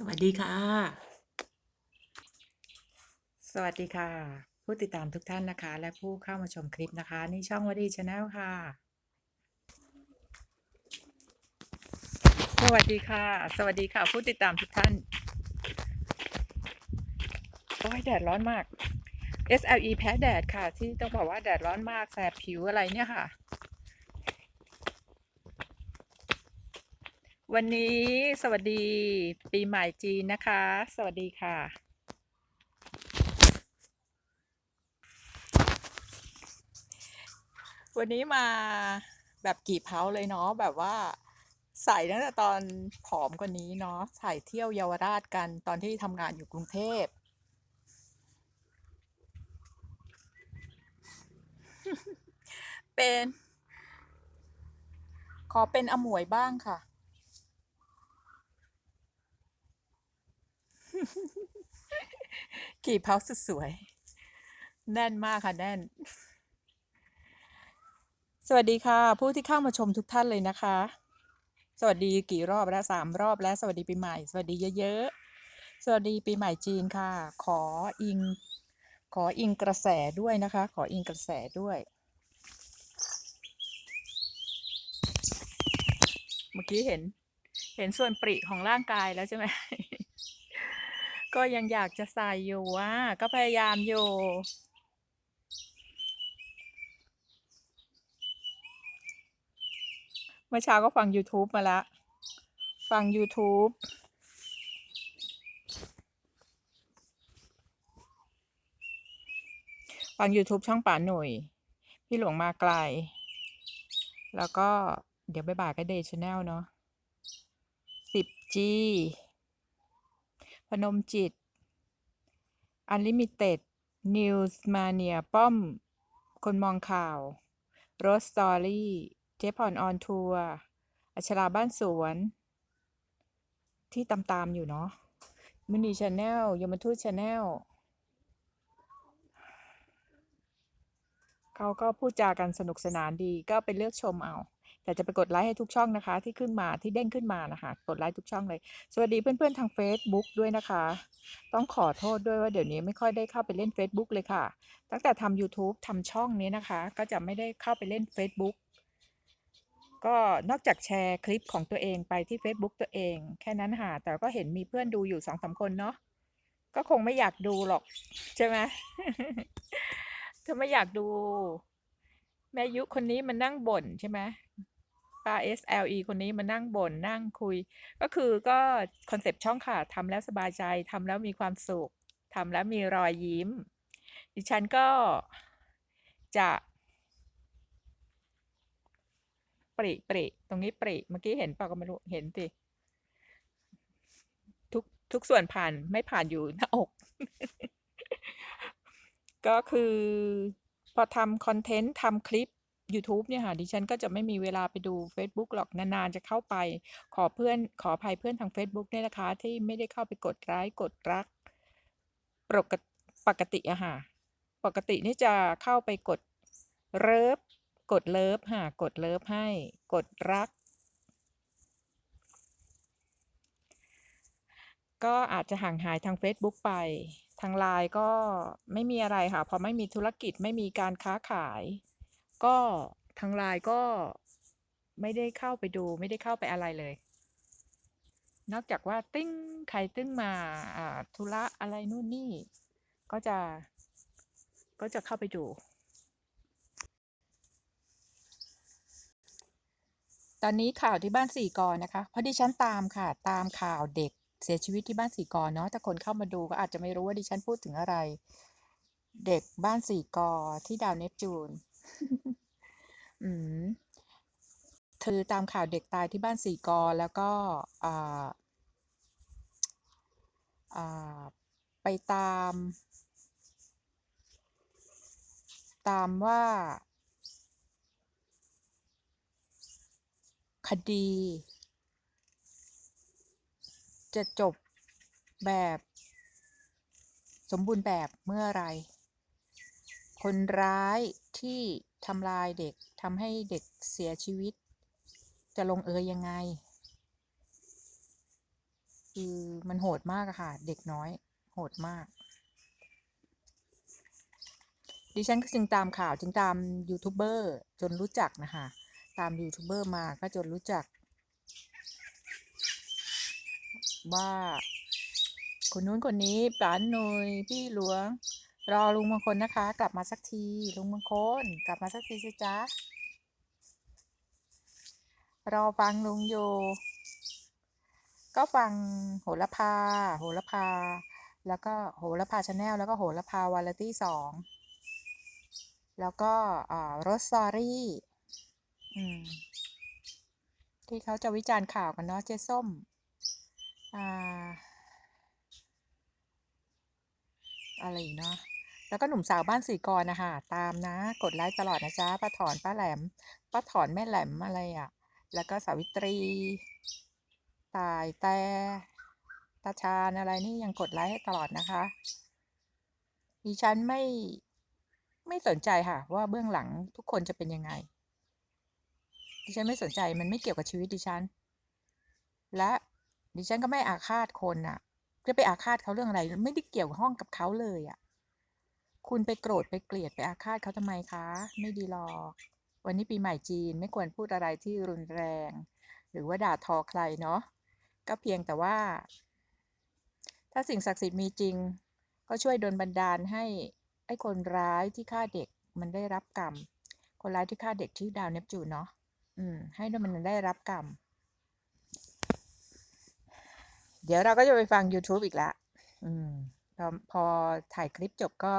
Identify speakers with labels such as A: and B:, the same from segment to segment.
A: สวัสดีค่ะ สวัสดีค่ะ ผู้ติดตามทุกท่านนะคะ และผู้เข้ามาชมคลิปนะคะ นี่ช่องวดีชาแนลค่ะ สวัสดีค่ะ สวัสดีค่ะ ผู้ติดตามทุกท่าน โอ้ยแดดร้อนมาก SLE แพ้แดดค่ะ ที่ต้องบอกว่าแดดร้อนมากแสบผิวอะไรเนี่ยค่ะ วันนี้สวัสดีปีใหม่จีนนะคะ สวัสดีค่ะ วันนี้มาแบบกี่เพาเลยเนาะแบบว่าใส่ตั้งแต่ตอนผอมกว่านี้เนาะใส่เที่ยวเยาวราชกันตอนที่ทำงานอยู่กรุงเทพเป็น ขอเป็นอมวยบ้างค่ะ กี่เพาสุดสวย แน่นมากค่ะแน่น สวัสดีค่ะ ผู้ที่เข้ามาชมทุกท่านเลยนะคะ สวัสดีกี่รอบแล้วสามรอบแล้ว สวัสดีปีใหม่ สวัสดีเยอะๆ สวัสดีปีใหม่จีนค่ะ ขออิง ขออิงกระแสด้วยนะคะ ขออิงกระแสด้วยเมื่อกี้เห็น เห็นส่วนปริของร่างกายแล้วใช่ไหม ก็ยังอยากจะใส่อยู่อะก็พยายามอยู่ เมื่อเช้าก็ฟัง YouTube มาละฟัง YouTube ฟัง YouTube ช่องป่าหนุ่ยพี่หลวงมาไกล แล้วก็เดี๋ยวบ่ายๆก็เดย์ชาแนลเนาะ 10G พนมจิต Unlimited News Mania ป้อม คนมองข่าว Rose Story เจ๊พรออนทัวร์ อัชราบ้านสวน ที่ตามๆอยู่เนาะมินีชาแนลยมทูตชาแนลเขาก็พูดจากันสนุกสนานดีก็ไปเลือกชมเอา แต่จะไปกดไลค์ให้ทุกช่องนะคะ ที่ขึ้นมาที่เด้งขึ้นมานะคะ กดไลค์ทุกช่องเลย สวัสดีเพื่อนๆทาง Facebook ด้วยนะคะ ต้องขอโทษด้วยว่าเดี๋ยวนี้ไม่ค่อยได้เข้าไปเล่น Facebook เลยค่ะ ตั้งแต่ทำ YouTube ทำช่องนี้นะคะ ก็จะไม่ได้เข้าไปเล่น Facebook ก็นอกจากแชร์คลิปของตัวเองไปที่ Facebook ตัวเอง แค่นั้นค่ะแต่ก็เห็นมีเพื่อนดูอยู่สองสามคนเนาะก็คงไม่อยากดูหรอก ใช่ไหมถ้าไม่อยากดู แม่ยุคนนี้มันนั่งบ่นใช่ไหม ป้า SLE คนนี้มานั่งบ่นนั่งคุย ก็คือก็คอนเซปต์ช่องค่ะทำแล้วสบายใจทำแล้วมีความสุขทำแล้วมีรอยยิ้ม ดิฉันก็จะปริปริตรงนี้ปริเมื่อกี้เห็นเปล่าก็ไม่รู้เห็นสิทุกทุกส่วนผ่านไม่ผ่านอยู่หน้าอก ก็คือ พอทำคอนเทนต์ทำคลิป YouTube เนี่ยค่ะดิฉันก็จะไม่มีเวลาไปดู Facebook หรอกนานๆจะเข้าไป ขอเพื่อนขออภัยเพื่อนทาง Facebook เนี่ยนะคะ ที่ไม่ได้เข้าไปกดไลค์กดรักปกติปกติอะค่ะปกตินี่จะเข้าไปกดเลิฟกดเลิฟค่ะกดเลิฟให้กดรัก ก็อาจจะห่างหายทาง Facebook ไป ทางไลน์ก็ไม่มีอะไรค่ะพอไม่มีธุรกิจไม่มีการค้าขาย ก็ทางไลน์ก็ไม่ได้เข้าไปดู ไม่ได้เข้าไปอะไรเลย นอกจากว่าติ้งใครติ้งมาธุระอะไรนู่นนี่ ก็จะก็จะเข้าไปดู ตอนนี้ข่าวที่บ้านสี่กอนะคะเพราะดิฉันตามค่ะตามข่าวเด็กเสียชีวิตที่บ้านสี่กอเนาะถ้าคนเข้ามาดูก็อาจจะไม่รู้ว่าดิฉันพูดถึงอะไร เด็กบ้านสี่กอที่ดาวเนปจูน อืมคือตามข่าวเด็กตายที่บ้านสี่กอแล้วก็ไปตาม ตามว่า คดี จะจบแบบสมบูรณ์แบบเมื่อไร คนร้ายที่ทำลายเด็กทำให้เด็กเสียชีวิต จะลงเอยยังไง คือมันโหดมากอะค่ะ เด็กน้อย โหดมาก ดิฉันก็จึงตามข่าวจึงตามยูทูบเบอร์จนรู้จักนะคะ ตามยูทูบเบอร์มาก็จนรู้จัก ว่าคนนู้นคนนี้ปานหน่ยพี่หลวง รอลุงมงคลนะคะ กลับมาสักทีลุงมงคลกลับมาสักทีสิจ๊ะรอฟังลุงอยู่ ก็ฟังโหระพา โหระพา แล้วก็โหระพาชาแนลแล้วก็โหระพาวาไรตี้สองแล้วก็อ่ารสซอรี่อืมที่เขาจะวิจารณ์ข่าวกันเนาะเจ๊ส้มอ่าอะไรเนาะ แล้วก็หนุ่มสาวบ้านสีกรนะคะตามนะ กดไลค์ตลอดนะจ๊ะป้าถอนป้าแหลมป้าถอนแม่แหลมอะไรอะ่ะ แล้วก็สาวิตรี ตายแต่ตาชาญอะไรนี่ยังกดไลค์ให้ตลอดนะคะดิฉันไม่ไม่สนใจค่ะ ว่าเบื้องหลังทุกคนจะเป็นยังไง ดิฉันไม่สนใจมันไม่เกี่ยวกับชีวิตดิฉัน และดิฉันก็ไม่อาฆาตคนอะ จะไปอาฆาตเขาเรื่องอะไร ไม่ได้เกี่ยวข้องกับเขาเลยอะ คุณไปโกรธไปเกลียดไปอาฆาตเขาทำไมคะ ไม่ดีหรอก วันนี้ปีใหม่จีนไม่ควรพูดอะไรที่รุนแรง หรือว่าด่าทอใครเนาะก็เพียงแต่ว่า ถ้าสิ่งศักดิ์สิทธิ์มีจริง ก็ช่วยดลบันดาลให้ไอ้คนร้ายที่ฆ่าเด็กมันได้รับกรรม คนร้ายที่ฆ่าเด็กชื่ดาวเนปจูนเนาะอืม ให้มันได้รับกรรม เดี๋ยวเราก็จะไปฟัง YouTube อีกละอืมพอพอถ่ายคลิปจบก็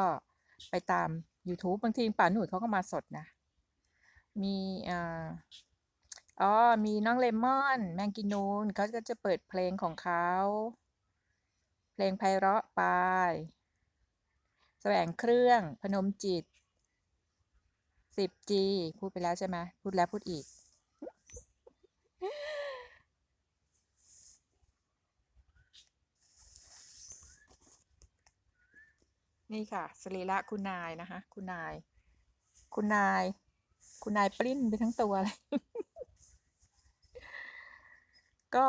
A: ไปตาม YouTube บางทีป่าหนุ่ยเขาก็มาสดนะ มีอ่าอ๋อ มีน้องเลมอน แมงกินูนเขาก็จะเปิดเพลงของเขา เพลงไพเราะไปแสวงเครื่อง พนมจิต 10G พูดไปแล้วใช่ไหมพูดแล้วพูดอีก นี่ค่ะสรีระคุณนายนะคะ คุณนาย คุณนาย คุณนายปริ้นไปทั้งตัวเลย ก็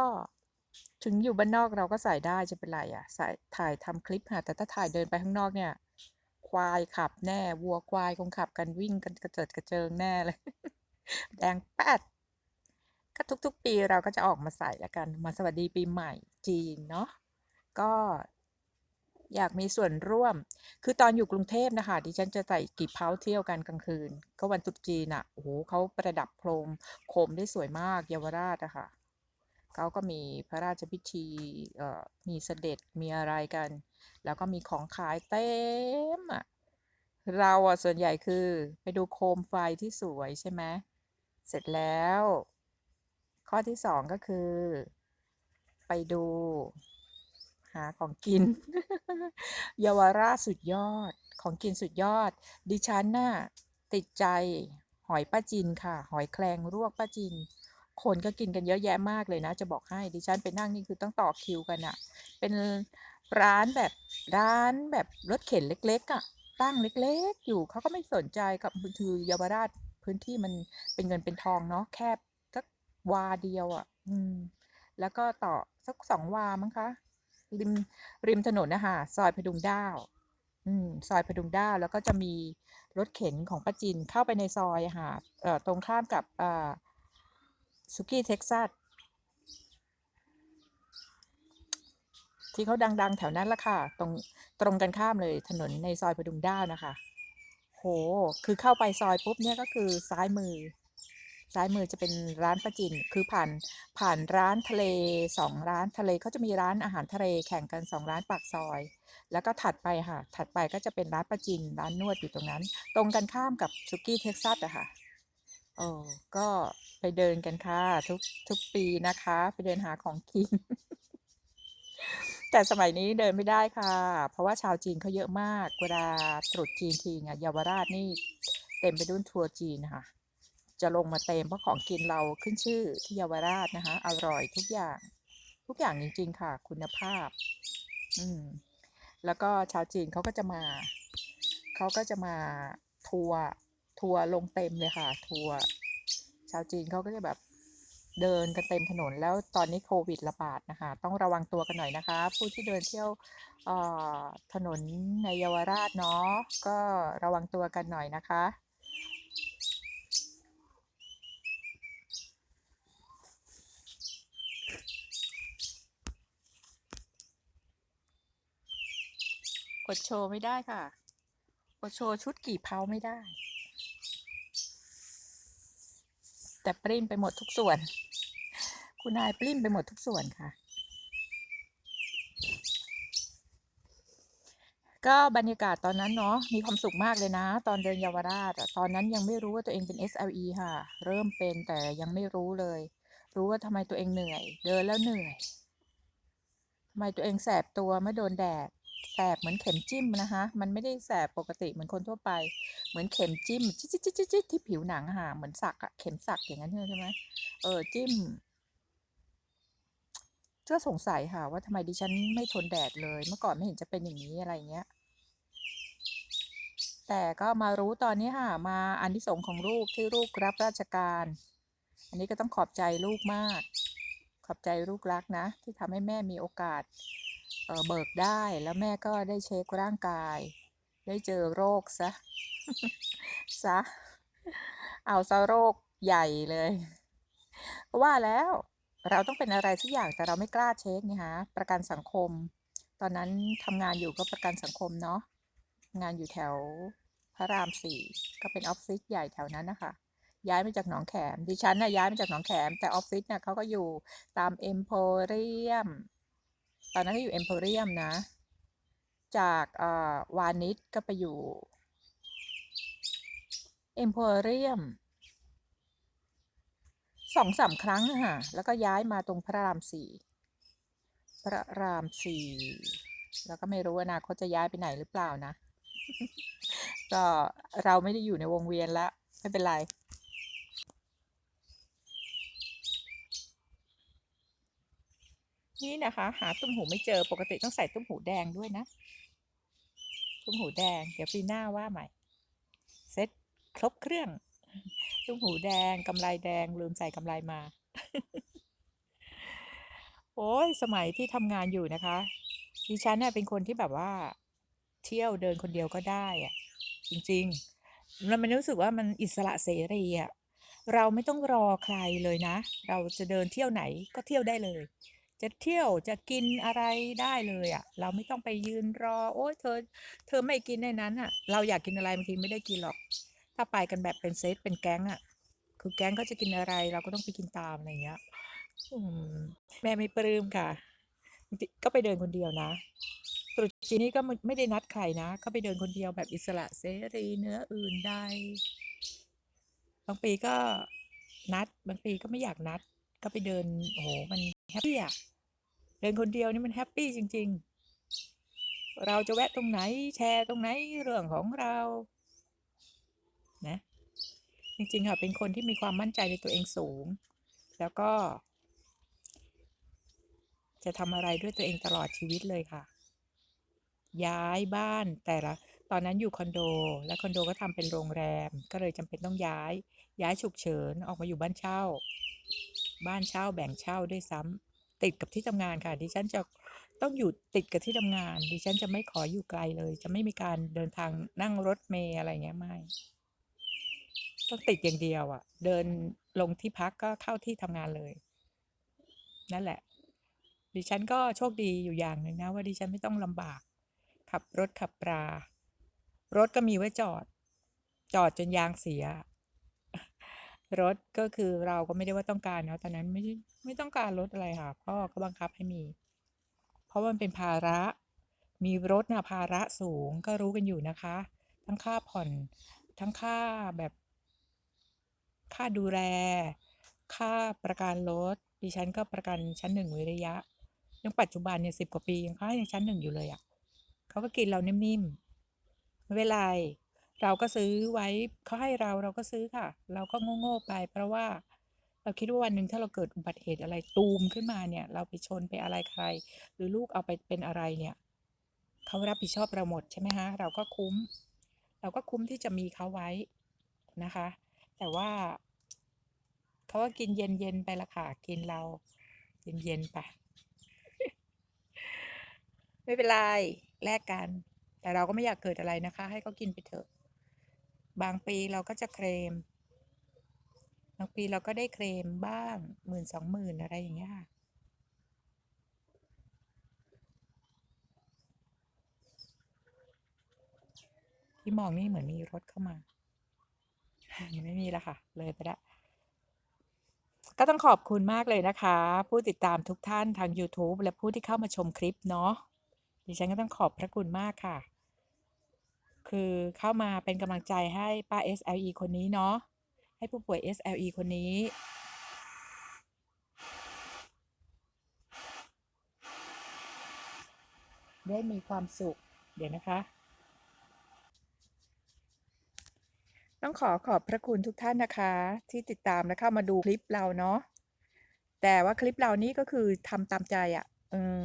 A: ถึงอยู่บ้านนอกเราก็ใส่ได้จะเป็นไรอะใส่ถ่ายทำคลิปค่ะ แต่ถ้าถ่ายเดินไปข้างนอกเนี่ย ควายขับแน่ วัวควายคงขับกันวิ่งกันกระเจิดกระเจิงแน่เลย แดงแปดก็ทุกๆ ปีเราก็จะออกมาใส่ล้วกัน มาสวัสดีปีใหม่จีนเนาะก็ อยากมีส่วนร่วม คือตอนอยู่กรุงเทพนะคะดิฉันจะใส่กี่เพาเที่ยวกันกลางคืน ก็วันตรุษจีนอะโอ้โหเขาประดับโคมโคมได้สวยมากเยาวราชอะค่ะเขาก็มีพระราชพิธีเอ่อมีเสด็จมีอะไรกัน แล้วก็มีของขายเต็มอะเราอะส่วนใหญ่คือไปดูโคมไฟที่สวยใช่ไหมเสร็จแล้ว ข้อที่สองก็คือ ไปดูาของกิน เยาวราชสุดยอดของกินสุดยอด ดิฉันน่ะติดใจหอยป้าจินค่ะ หอยแครงลวกป้าจิน คนก็กินกันเยอะแยะมากเลยนะ จะบอกให้ดิฉันไปนั่งนี่คือต้องต่อคิวกันอะเป็นร้านแบบร้านแบบรถเข็นเล็ก ๆอะตั้งเล็กๆ อยู่เขาก็ไม่สนใจกับคือเยาวราชพื้นที่มันเป็นเงินเป็นทองเนาะแคบสักวาเดียวอะ อืม แล้วก็ต่อสักสองวามั้งคะ ริมริมถนนนะคะซอยพดุงด้าวอืมซอยพดุงด้าวแล้วก็จะมีรถเข็นของป้าจินเข้าไปในซอยค่ะเอ่อตรงข้ามกับอ่าสุกี้เท็กซัสที่เขาดัง ๆ แถวนั้นละค่ะ ตรงตรงกันข้ามเลยถนนในซอยพดุงด้าวนะคะ โห คือเข้าไปซอยปุ๊บเนี่ยก็คือซ้ายมือ ซ้ายมือจะเป็นร้านป้าจินคือผ่านผ่านร้านทะเลสองร้านทะเลเขาจะมีร้านอาหารทะเลแข่งกันสองร้านปากซอย แล้วก็ถัดไปค่ะ ถัดไปก็จะเป็นร้านป้าจินร้านนวดอยู่ตรงนั้น ตรงกันข้ามกับสุกี้เท็กซัสอะค่ะโอ้ก็ไปเดินกันค่ะ ทุกทุกปีนะคะ ไปเดินหาของกิน แต่สมัยนี้เดินไม่ได้ค่ะ เพราะว่าชาวจีนเขาเยอะมาก เวลาตรุษจีนทีเนี่ยเยาวราชนี่เต็มไปด้วยทัวร์จีนค่ะ จะลงมาเต็มเพราะของกินเราขึ้นชื่อที่เยาวราชนะคะ อร่อยทุกอย่าง ทุกอย่างจริง ๆ ค่ะ คุณภาพ อืม แล้วก็ชาวจีนเขาก็จะมา เขาก็จะมาทัวร์ทัวร์ลงเต็มเลยค่ะ ทัวร์ชาวจีนเขาก็จะแบบเดินกันเต็มถนนแล้วตอนนี้โควิดระบาดนะคะ ต้องระวังตัวกันหน่อยนะคะ ผู้ที่เดินเที่ยวถนนในเยาวราชเนาะก็ระวังตัวกันหน่อยนะคะ กดโชว์ไม่ได้ค่ะ กดโชว์ชุดกี่เพาไม่ได้ แต่ปริ้นไปหมดทุกส่วน คุณนายปริ้นไปหมดทุกส่วนค่ะ ก็บรรยากาศตอนนั้นเนาะมีความสุขมากเลยนะ ตอนเดินเยาวราชตอนนั้นยังไม่รู้ว่าตัวเองเป็น SLE ค่ะ เริ่มเป็นแต่ยังไม่รู้เลย รู้ว่าทำไมตัวเองเหนื่อย เดินแล้วเหนื่อยทำไมตัวเองแสบตัวเมื่อโดนแดด แสบเหมือนเข็มจิ้มนะคะ มันไม่ได้แสบปกติเหมือนคนทั่วไป เหมือนเข็มจิ้มจิ๊ดจิ๊ดจิ๊ดจิ๊ดที่ผิวหนังค่ะเหมือนสักอะเข็มสักอย่างนั้นใช่ไหมเออจิ้มก็สงสัยค่ะ ว่าทำไมดิฉันไม่ทนแดดเลย เมื่อก่อนไม่เห็นจะเป็นอย่างนี้อะไรเงี้ย แต่ก็มารู้ตอนนี้ค่ะ มาอันที่สงของลูกที่ลูกรับราชการ อันนี้ก็ต้องขอบใจลูกมาก ขอบใจลูกรักนะ ที่ทำให้แม่มีโอกาส เบิกได้แล้วแม่ก็ได้เช็คร่างกาย ได้เจอโรคซะซะเอาซะโรคใหญ่เลยว่าแล้วเราต้องเป็นอะไรสักอย่างแต่เราไม่กล้าเช็คนี่ฮะประกันสังคม ตอนนั้นทำงานอยู่ก็ประกันสังคมเนาะงานอยู่แถวพระรามสี่ก็เป็นออฟฟิศใหญ่แถวนั้นนะคะย้ายมาจากหนองแขมดิฉันนะย้ายมาจากหนองแขมแต่ออฟฟิศเนี่ยเขาก็อยู่ตามเอ็มโพเรียม ตอนนั้นก็อยู่เอ็มโพเรียมนะ จากวานิชก็ไปอยู่เอ็มโพเรียมสองสามครั้งค่ะ แล้วก็ย้ายมาตรงพระรามสี่พระรามสี่แล้วก็ไม่รู้อนาคตจะย้ายไปไหนหรือเปล่านะ ก็เราไม่ได้อยู่ในวงเวียนแล้ว ไม่เป็นไร นี่นะคะ หาตุ้มหูไม่เจอปกติต้องใส่ตุ้มหูแดงด้วยนะ ตุ้มหูแดง เดี๋ยวปีหน้าว่าใหม่ เซ็ตครบเครื่อง ตุ้มหูแดงกำไลแดงลืมใส่กำไลมา โอ้ยสมัยที่ทำงานอยู่นะคะดิฉันเนี่ยเป็นคนที่แบบว่า เที่ยวเดินคนเดียวก็ได้อะจริงๆแล้วมันรู้สึกว่ามันอิสระเสรีอะเราไม่ต้องรอใครเลยนะ เราจะเดินเที่ยวไหนก็เที่ยวได้เลย จะเที่ยวจะกินอะไรได้เลยอะเราไม่ต้องไปยืนรอ โอ้ยเธอ เธอไม่กินในนั้นอะเราอยากกินอะไรบางทีไม่ได้กินหรอก ถ้าไปกันแบบเป็นเซตเป็นแก๊งอะคือแก๊งก็จะกินอะไร เราก็ต้องไปกินตามอะไรเงี้ยแม่ไม่ปลื้มค่ะ ก็ไปเดินคนเดียวนะตรุษจีนนี้ก็ไม่ไม่ได้นัดใครนะ ก็ไปเดินคนเดียวแบบอิสระเสรีเนื้ออื่นใดบางปีก็นัด บางปีก็ไม่อยากนัด ก็ไปเดินโอ้โหมันแฮปปี้อะเดินคนเดียวนี่มันแฮปปี้จริง ๆ เราจะแวะตรงไหนแชร์ตรงไหนเรื่องของเรานะจริงๆค่ะเป็นคนที่มีความมั่นใจในตัวเองสูง แล้วก็ จะทำอะไรด้วยตัวเองตลอดชีวิตเลยค่ะ ย้ายบ้านแต่ละ ตอนนั้นอยู่คอนโด และคอนโดก็ทำเป็นโรงแรม ก็เลยจำเป็นต้องย้าย ย้ายฉุกเฉินออกมาอยู่บ้านเช่า บ้านเช่าแบ่งเช่าด้วยซ้ำติดกับที่ทำงานค่ะ ดิฉันจะต้องอยู่ติดกับที่ทำงาน ดิฉันจะไม่ขออยู่ไกลเลย จะไม่มีการเดินทางนั่งรถเมล์อะไรเงี้ยไม่ต้องติดอย่างเดียวอะ่ะ เดินลงที่พักก็เข้าที่ทำงานเลย นั่นแหละ ดิฉันก็โชคดีอยู่อย่างหนึ่งนะว่าดิฉันไม่ต้องลำบาก ขับรถขับปลารถก็มีไว้จอด จอดจนยางเสีย รถก็คือเราก็ไม่ได้ว่าต้องการเนาะตอนนั้นไม่ไม่ต้องการรถอะไรค่ะพ่อก็บังคับให้มี เพราะมันเป็นภาระ มีรถนะภาระสูงก็รู้กันอยู่นะคะ ทั้งค่าผ่อนทั้งค่าแบบ ค่าดูแล ค่าประกันรถดิฉันก็ประกันชั้นหนึ่งวิริยะยังปัจจุบันเนี่ยสิบกว่าปียังค่ายังชั้นหนึ่งอยู่เลยอะ่ะเขาก็กินเรานิ่มๆไม่เป็นไร เราก็ซื้อไว้เขาให้เราเราก็ซื้อค่ะ เราก็โง่ๆไป เพราะว่าเราคิดว่าวันหนึ่งถ้าเราเกิดอุบัติเหตุอะไรตูมขึ้นมาเนี่ย เราไปชนไปอะไรใคร หรือลูกเอาไปเป็นอะไรเนี่ยเขารับผิดชอบเราหมดใช่ไหมฮะเราก็คุ้ม เราก็คุ้มที่จะมีเขาไว้นะคะ แต่ว่าเขาก็กินเย็นๆไปละค่ะกินเราเย็นๆไปไม่เป็นไรแลกกัน แต่เราก็ไม่อยากเกิดอะไรนะคะ ให้เขากินไปเถอะ บางปีเราก็จะเคลม บางปีเราก็ได้เคลมบ้างหมื่นสองหมื่นอะไรอย่างเงี้ยค่ะที่มองนี่เหมือนมีรถเข้ามา ไม่มีแล้วค่ะ เลยไปล้วก็ต้องขอบคุณมากเลยนะคะ ผู้ติดตามทุกท่านทาง YouTube และผู้ที่เข้ามาชมคลิปเนาะดิฉันก็ต้องขอบพระคุณมากค่ะ คือเข้ามาเป็นกำลังใจให้ป้า SLE คนนี้เนาะให้ผู้ป่วย SLE คนนี้ได้มีความสุข เดี๋ยวนะคะ ต้องขอขอบพระคุณทุกท่านนะคะ ที่ติดตามและเข้ามาดูคลิปเราเนาะแต่ว่าคลิปเรานี้ก็คือทำตามใจอะ่ะ เออ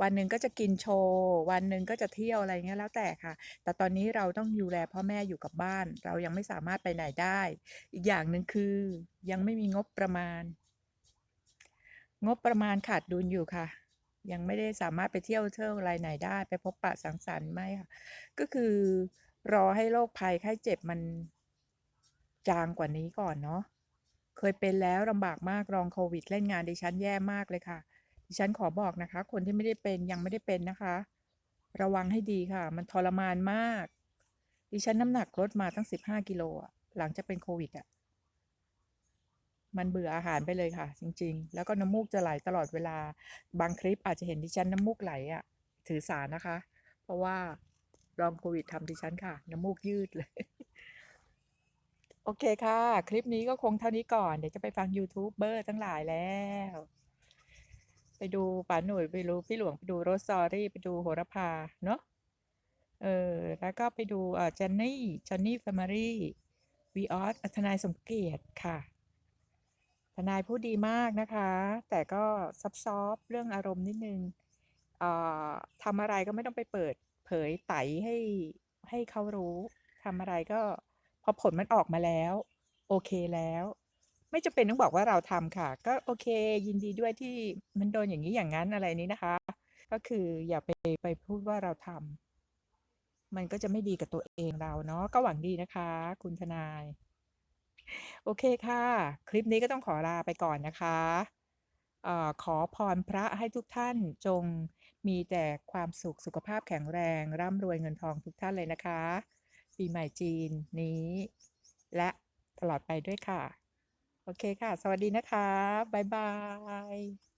A: วันหนึ่งก็จะกินโชว์ วันหนึ่งก็จะเที่ยวอะไรเงี้ยแล้วแต่ค่ะ แต่ตอนนี้เราต้องดูแลพ่อแม่อยู่กับบ้าน เรายังไม่สามารถไปไหนได้ อีกอย่างหนึ่งคือ ยังไม่มีงบประมาณ งบประมาณขาดดุลอยู่ค่ะ ยังไม่ได้สามารถไปเที่ยวเที่ยวอะไรไหนได้ ไปพบปะสังสรรค์ไม่ค่ะ ก็คือรอให้โรคภัยไข้เจ็บมันจางกว่านี้ก่อนเนาะ เคยเป็นแล้วลำบากมากรองโควิดเล่นงานดิฉันแย่มากเลยค่ะ ฉันขอบอกนะคะ คนที่ไม่ได้เป็นยังไม่ได้เป็นนะคะ ระวังให้ดีค่ะ มันทรมานมาก ดิฉันน้ำหนักลดมาตั้งสิบห้ากิโลหลังจากเป็นโควิดอะ มันเบื่ออาหารไปเลยค่ะ จริง ๆ แล้วก็น้ำมูกจะไหลตลอดเวลา บางคลิปอาจจะเห็นดิฉันน้ำมูกไหลอะ ถือสานะคะ เพราะว่าลองโควิดทำดิฉันค่ะ น้ำมูกยืดเลยโอเคค่ะ คลิปนี้ก็คงเท่านี้ก่อน เดี๋ยวจะไปฟังยูทูบเบอร์ทั้งหลายแล้ว ไปดูป๋าหนุ่ยไปดูพี่หลวงไปดูโรสซอรี่ไปดูโหระพาเนาะเออแล้วก็ไปดูเอ่อเจนนี่จอนนี่แฟมิลี่วีออสทนายสมเกียรติค่ะ ทนายพูดดีมากนะคะ แต่ก็ซับซ้อนเรื่องอารมณ์นิดนึงเอ่อทำอะไรก็ไม่ต้องไปเปิดเผยไตให้ให้เขารู้ทำอะไรก็พอผลมันออกมาแล้ว โอเคแล้ว ไม่จำเป็นต้องบอกว่าเราทำค่ะ ก็โอเค ยินดีด้วยที่มันโดนอย่างนี้อย่างนั้นอะไรนี้นะคะ ก็คืออย่าไปไปพูดว่าเราทำมันก็จะไม่ดีกับตัวเองเราเนาะก็หวังดีนะคะ คุณทนาย โอเคค่ะ คลิปนี้ก็ต้องขอลาไปก่อนนะคะอขอพรพระให้ทุกท่านจงมีแต่ความสุขสุขภาพแข็งแรง ร่ำรวยเงินทองทุกท่านเลยนะคะ ปีใหม่จีนนี้ และตลอดไปด้วยค่ะ โอเคค่ะ สวัสดีนะคะ บ๊ายบาย